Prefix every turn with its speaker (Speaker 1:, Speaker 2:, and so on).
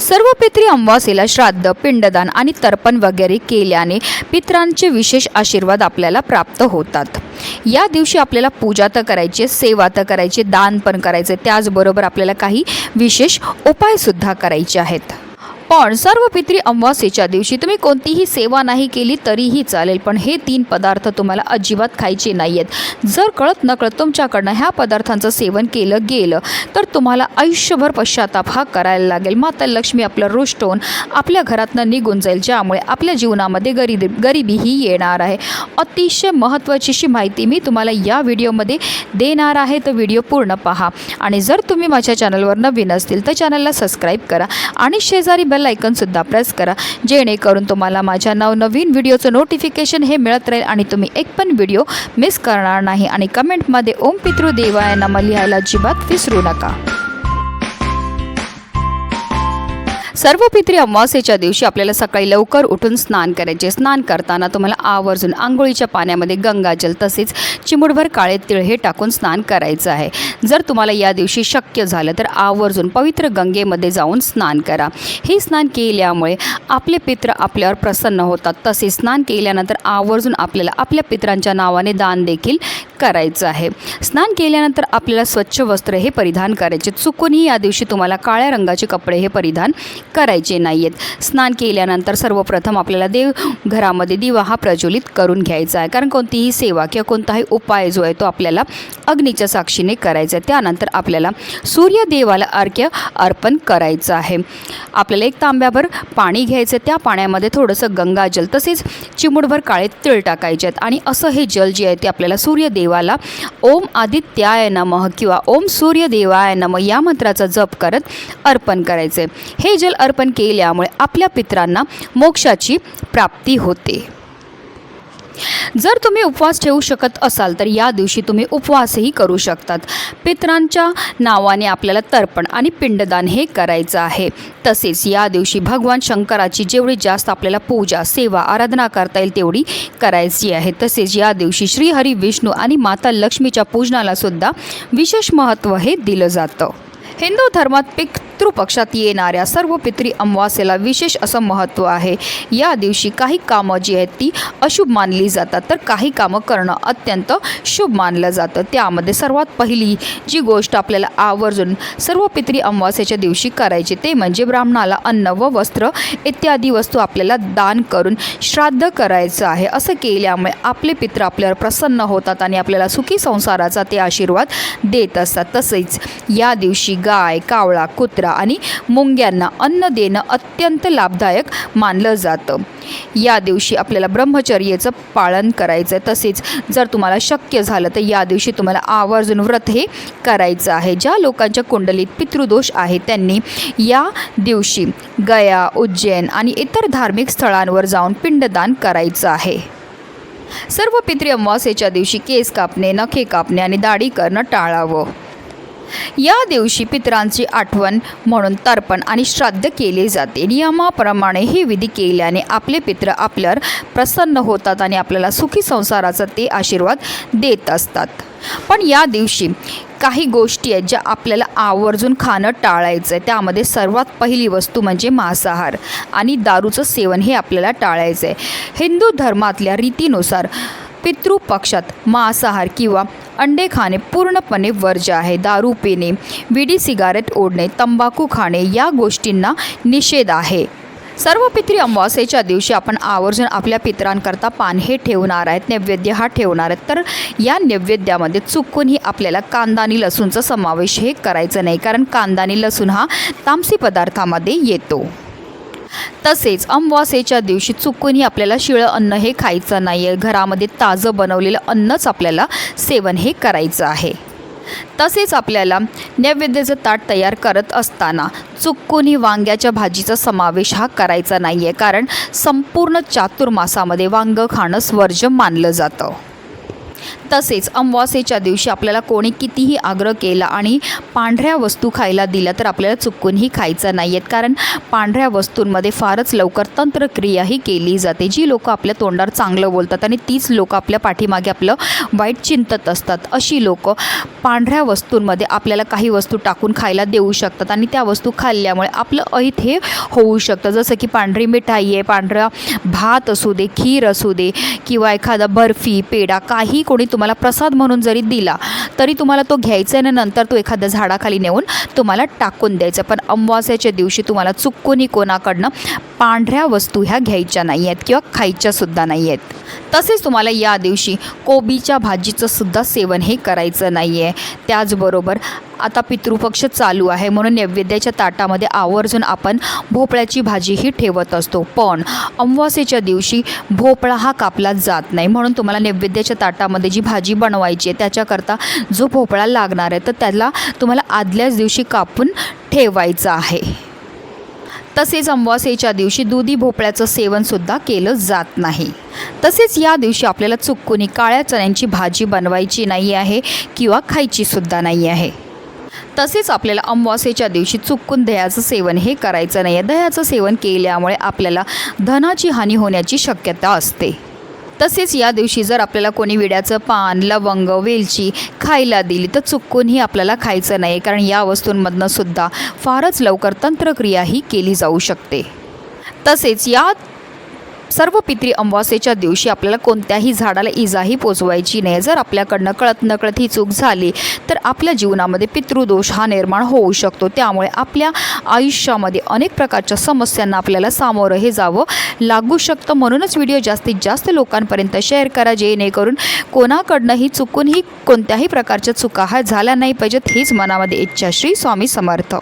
Speaker 1: सर्व पित्री अमावासेला श्राद्ध पिंडदान आणि तर्पण वगैरे केल्याने पित्रांचे विशेष आशीर्वाद आपल्याला प्राप्त होतात. या दिवशी आपल्याला पूजा तर करायची सेवा तर करायची दान पण करायचे त्याचबरोबर आपल्याला काही विशेष उपायसुद्धा करायचे आहेत. पण सर्व पित्री अमावास्येच्या दिवशी तुम्ही कोणतीही सेवा नाही केली तरीही चालेल पण हे तीन पदार्थ तुम्हाला अजिबात खायचे नाही आहेत जर कळत नकळत तुमच्याकडनं ह्या पदार्थांचं सेवन केलं गेलं तर तुम्हाला आयुष्यभर पश्चाताप हा करायला लागेल. माता लक्ष्मी आपलं रुष्ट होऊन आपल्या घरातनं निघून जाईल ज्यामुळे आपल्या जीवनामध्ये गरीब गरिबीही येणार आहे. अतिशय महत्त्वाची अशी माहिती मी तुम्हाला या व्हिडिओमध्ये देणार आहे. तर व्हिडिओ पूर्ण पहा. आणि जर तुम्ही माझ्या चॅनलवर नवीन असतील तर चॅनलला सबस्क्राईब करा. आणि शेजारी बेल आयकनसुद्धा प्रेस करा. जेणेकरून तुम्हाला माझ्या नवनवीन व्हिडिओचं नोटिफिकेशन हे मिळत राहील आणि तुम्ही एक पण व्हिडिओ मिस करणार नाही. आणि कमेंटमध्ये ओम पितृदेवाय नम लिहायला अजिबात विसरू नका. सर्व पित्री अमावास्येच्या दिवशी आपल्याला सकाळी लवकर उठून स्नान करायचे. स्नान करताना तुम्हाला आवर्जून आंघोळीच्या पाण्यामध्ये गंगाजल तसेच चिमुडभर काळे तिळ हे टाकून स्नान करायचं आहे. जर तुम्हाला या दिवशी शक्य झालं तर आवर्जून पवित्र गंगेमध्ये जाऊन स्नान करा. हे स्नान केल्यामुळे आपले पित्र आपल्यावर प्रसन्न होतात. तसे स्नान केल्यानंतर आवर्जून आपल्याला आपल्या पित्रांच्या नावाने दान देखील करायचं आहे. स्नान केल्यानंतर आपल्याला स्वच्छ वस्त्र हे परिधान करायचे. चुकूनही या दिवशी तुम्हाला काळ्या रंगाचे कपडे हे परिधान करायचे नाही आहेत स्नान केल्यानंतर सर्वप्रथम आपल्याला देव घरामध्ये दिवा हा प्रज्वलित करून घ्यायचा आहे. कारण कोणतीही सेवा किंवा कोणताही उपाय जो आहे तो आपल्याला अग्नीच्या साक्षीने करायचा आहे. त्यानंतर आपल्याला सूर्यदेवाला अर्घ्य अर्पण करायचं आहे. आपल्याला एक तांब्याभर पाणी घ्यायचं त्या पाण्यामध्ये थोडंसं गंगाजल तसेच चिमुडभर काळे तिळ टाकायचे आहेत. आणि असं हे जल जे आहे ते आपल्याला सूर्यदेवाला ओम आदित्याय नमः किंवा ओम सूर्यदेवाय नमः या मंत्राचा जप करत अर्पण करायचे हे जल अर्पण केल्यामुळे आपल्या पित्रांना मोक्षाची प्राप्ती होते. जर तुम्ही उपवास ठेवू शकत असाल तर या दिवशी तुम्ही उपवासही करू शकतात. पित्रांच्या नावाने आपल्याला तर्पण आणि पिंडदान हे करायचं आहे. तसेच या दिवशी भगवान शंकराची जेवढी जास्त आपल्याला पूजा सेवा आराधना करता येईल तेवढी करायची आहे. तसेच या दिवशी श्रीहरी विष्णू आणि माता लक्ष्मीच्या पूजनाला सुद्धा विशेष महत्त्व हे दिलं जातं. हिंदू धर्मात पितृपक्षात येणाऱ्या सर्व पितरी अमावास्येला विशेष असं महत्त्व आहे. या दिवशी काही कामं जी आहेत ती अशुभ मानली जातात. तर काही कामं करणं अत्यंत शुभ मानलं जातं. त्यामध्ये सर्वात पहिली जी गोष्ट आपल्याला आवर्जून सर्व पितरी अमावास्येच्या दिवशी करायची ते म्हणजे ब्राह्मणाला अन्न व वस्त्र इत्यादी वस्तू आपल्याला दान करून श्राद्ध करायचं आहे. असं केल्यामुळे आपले पित्र आपल्यावर प्रसन्न होतात आणि आपल्याला सुखी संसाराचा ते आशीर्वाद देत असतात. तसेच या दिवशी गाय कावळा कुत्रा आणि मुंग्यांना अन्न देणं अत्यंत लाभदायक मानलं जातं. या दिवशी आपल्याला ब्रह्मचर्याचं पालन करायचं आहे तसेच जर तुम्हाला शक्य झालं तर या दिवशी तुम्हाला आवर्जून व्रत हे करायचं आहे. ज्या लोकांच्या कुंडलीत पितृदोष आहे त्यांनी या दिवशी गया उज्जैन आणि इतर धार्मिक स्थळांवर जाऊन पिंडदान करायचं आहे. सर्व पितृ अमावास्येच्या दिवशी केस कापणे नखे कापणे आणि दाढी करणं टाळावं. या दिवशी पितरांची आठवण म्हणून तर्पण आणि श्राद्ध केले जाते. नियमाप्रमाणे हे विधी केल्याने आपले पित्र आपल्यावर प्रसन्न होतात आणि आपल्याला सुखी संसाराचा ते आशीर्वाद देत असतात. पण या दिवशी काही गोष्टी आहेत ज्या आपल्याला आवर्जून खाणं टाळायचं आहे त्यामध्ये सर्वात पहिली वस्तू म्हणजे मांसाहार आणि दारूचं सेवन हे आपल्याला टाळायचं आहे हिंदू धर्मातल्या रीतीनुसार पितृपक्षात मांसाहार किंवा अंडे खाणे पूर्णपणे वर्ज्य आहे. दारू पिणे विडी सिगारेट ओढणे तंबाखू खाणे या गोष्टींना निषेध आहे. सर्व पितरी अमावास्येच्या दिवशी आपण आवर्जून आपल्या पितरांकरता पान हे ठेवणार आहेत नैवेद्य हा ठेवणार आहेत. तर या नैवेद्यामध्ये चुकूनही आपल्याला कांदा आणि लसूणचा समावेश हे करायचं नाही कारण कांदा आणि लसूण हा तामसी पदार्थामध्ये येतो. तसेच अमावास्येच्या दिवशी चुकूनही आपल्याला शिळं अन्न हे खायचं नाही आहे घरामध्ये ताजं बनवलेलं अन्नच आपल्याला सेवन हे करायचं आहे. तसेच आपल्याला नैवेद्याचं ताट तयार करत असताना चुकूनही वांग्याच्या भाजीचा समावेश हा करायचा नाही आहे कारण संपूर्ण चातुर्मासामध्ये वांगं खाणं स्वर्ज मानलं जातं. तसेच अमावास्येच्या दिवशी आपल्याला कोणी कितीही आग्रह केला आणि पांढऱ्या वस्तू खायला दिल्या तर आपल्याला चुकूनही खायचं नाही आहेत कारण पांढऱ्या वस्तूंमध्ये फारच लवकर तंत्रक्रियाही केली जाते. जी लोकं आपल्या तोंडावर चांगलं बोलतात आणि तीच लोकं आपल्या पाठीमागे आपलं वाईट चिंतत असतात. अशी लोकं पांढऱ्या वस्तूंमध्ये आपल्याला काही वस्तू टाकून खायला देऊ शकतात आणि त्या वस्तू खाल्ल्यामुळे आपलं अहित हे होऊ शकतं. जसं की पांढरी मिठाई आहे पांढरा भात असू दे खीर असू दे किंवा एखादा बर्फी पेढा काही कोणी तुम्हाला प्रसाद म्हणून जरी दिला तरी तुम्हाला तो घ्यायचा आहे नंतर तो एखाद्या झाडाखाली नेऊन तुम्हाला टाकून द्यायचा पण अमावास्याच्या दिवशी तुम्हाला चुकूनही कोणाकडनं पांढऱ्या वस्तू ह्या घ्यायच्या नाही आहेत किंवा खायच्यासुद्धा नाही आहेत. तसेच तुम्हाला या दिवशी कोबीच्या भाजीचं सुद्धा सेवन हे करायचं नाही आहे त्याचबरोबर आता पितृपक्ष चालू आहे. म्हणून नैवेद्याच्या ताटामध्ये आवर्जून आपण भोपळ्याची भाजीही ठेवत असतो. पण अमावास्येच्या दिवशी भोपळा हा कापला जात नाही. म्हणून तुम्हाला नैवेद्याच्या ताटामध्ये जी भाजी बनवायची आहे त्याच्याकरता जो भोपळा लागणार आहे तर त्याला तुम्हाला आदल्याच दिवशी कापून ठेवायचं आहे. तसेच अमावास्येच्या दिवशी दुधी भोपळ्याचं सेवनसुद्धा केलं जात नाही. तसेच या दिवशी आपल्याला चुकूनी काळ्या चण्यांची भाजी बनवायची नाही आहे किंवा खायचीसुद्धा नाही आहे. तसेच आपल्याला अमावास्येच्या दिवशी चुकून दह्याचं सेवन हे करायचं नाही आहे दह्याचं सेवन केल्यामुळे आपल्याला धनाची हानी होण्याची शक्यता असते. तसेच या दिवशी जर आपल्याला कोणी विड्याचं पान लवंग वेलची खायला दिली तर चुकूनही आपल्याला खायचं नाही कारण या वस्तूंमधनं सुद्धा फारच लवकर तंत्रक्रिया ही केली जाऊ शकते. तसेच या सर्व पितरी अमावास्येच्या दिवशी आपल्याला कोणत्याही झाडाला इजाही पोचवायची नाही. जर आपल्याकडनं कळत नकळत ही चूक झाली तर आपल्या जीवनामध्ये पितृदोष हा निर्माण होऊ शकतो. त्यामुळे आपल्या आयुष्यामध्ये अनेक प्रकारच्या समस्यांना आपल्याला सामोरं हे जावं लागू शकतं. म्हणूनच व्हिडिओ जास्तीत जास्त लोकांपर्यंत शेअर करा जेणेकरून कोणाकडनंही चुकूनही कोणत्याही प्रकारच्या चुका ह्या झाल्या नाही पाहिजेत हीच मनामध्ये इच्छा. श्री स्वामी समर्थ.